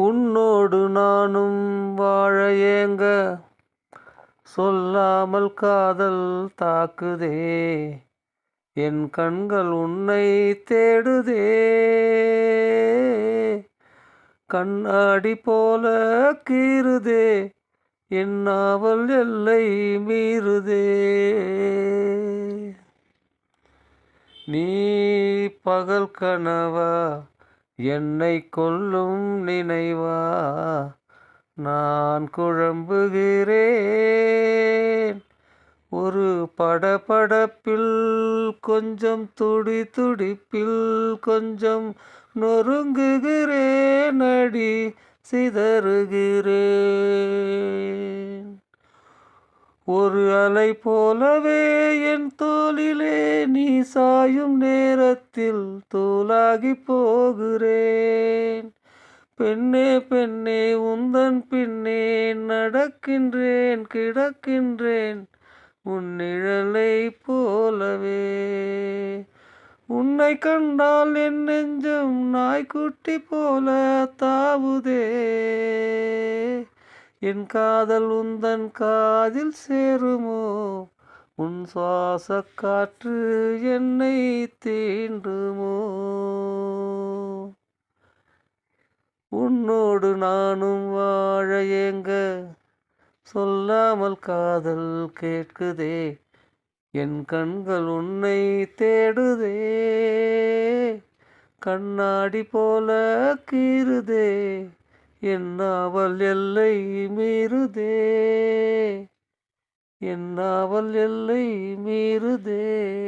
உன்னோடு நானும் வாழ ஏங்க. சொல்லாமல் காதல் தாக்குதே. என் கண்கள் உன்னை தேடுதே. கண்ணாடி போல கீறுதே. என் நாவல் எல்லை மீறுதே. நீ பகல் கனவா? என்னை கொல்லும் நினைவா? நான் குழம்புகிறேன். ஒரு படபடப்பில் கொஞ்சம் துடி துடிப்பில் கொஞ்சம் நொறுங்குகிறேன் அடி சிதறுகிறேன். ஒரு அலை போலவே என் தோளிலே நீ சாயும் நேரத்தில் தூளாகி போகிறேன். பெண்ணே பெண்ணே உந்தன் பின்னே நடக்கின்றேன் கிடக்கின்றேன். உன் நிழலை போலவே. உன்னை கண்டால் என் நெஞ்சம் நாய்க்குட்டி போல தாவுதே. என் காதல் உந்தன் காதில் சேருமோ? உன் சுவாச காற்று என்னை தீண்டுமோ? உன்னோடு நானும் வாழ ஏங்க? சொல்லாமல் காதல் கேட்குதே. என் கண்கள் உன்னை தேடுதே. கண்ணாடி போல கீறுதே. என்னாவல் எல்லை மீறுதே. என்னாவல் எல்லை மீறுதே.